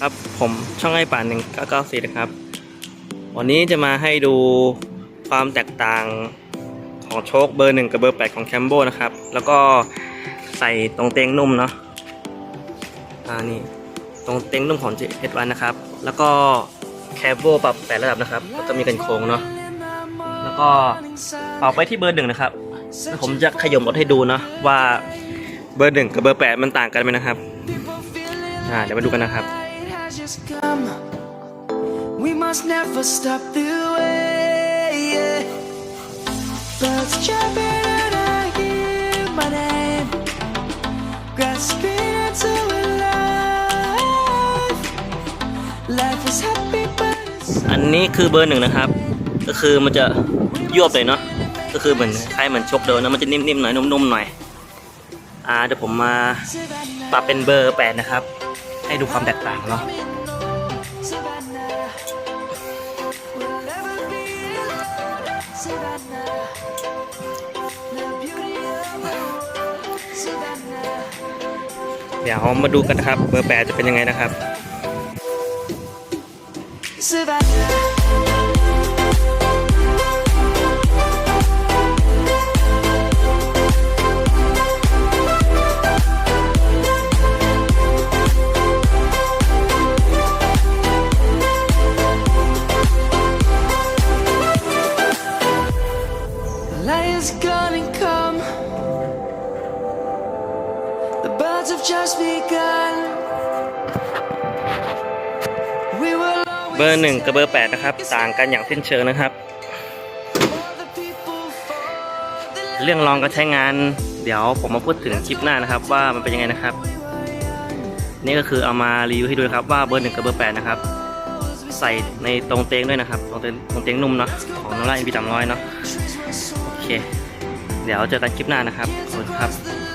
ครับผมช่องไอ้ป่านหนึ่งเก้าเก้าสี่นะครับ วันนี้จะมาให้ดูความแตกต่างของโชคเบอร์หนึ่งกับเบอร์แปดของแคมโบนะครับ แล้วก็ใส่ตรงเตงนุ่มเนาะอ่านี่ตรงเตงนุ่มของ GS1 นะครับ แล้วก็แคมโบปรับแปดระดับนะครับ แล้วก็มีกันโค้งเนาะ แล้วก็เป่าไปที่เบอร์หนึ่งนะครับ ผมจะขยมรถให้ดูเนาะว่าเบอร์หนึ่งกับเบอร์แปดมันต่างกันไหมนะครับอ่าเดี๋ยวมาดูกันนะครับ has just come. We must never stop the way. Yeah. Birds chirping and I hear my name, grasping into a life. Life is happy, but it's อันนี้คือเบอร์หนึ่งนะครับ ก็คือมันจะยวบเลยเนาะ ก็คือเหมือนคล้ายเหมือนชกเดินนะมันจะนิ่มๆหน่อยนุ่มๆหน่อยอ่าเดี๋ยวผมมาปรับเป็นเบอร์แปดนะครับ ให้ดูความแตกต่างเนาะเดี๋ยวมาดูกันนะครับ เบอร์แปดจะเป็นยังไงนะครับ เบอร์หนึ่งกับเบอร์แปดนะครับ ต่างกันอย่างสิ้นเชิงนะครับ เรื่องลองการใช้งาน เดี๋ยวผมมาพูดถึงคลิปหน้านะครับ ว่ามันเป็นยังไงนะครับ นี่ก็คือเอามารีวิวให้ดูครับว่าเบอร์หนึ่งกับเบอร์แปดนะครับ ใส่ในตรงเตงด้วยนะครับ ตรงเตงตรงเตงนุ่มเนาะของน้องไล่พีสามร้อยเนาะโอเค เดี๋ยวเจอกันคลิปหน้านะครับขอบคุณครับ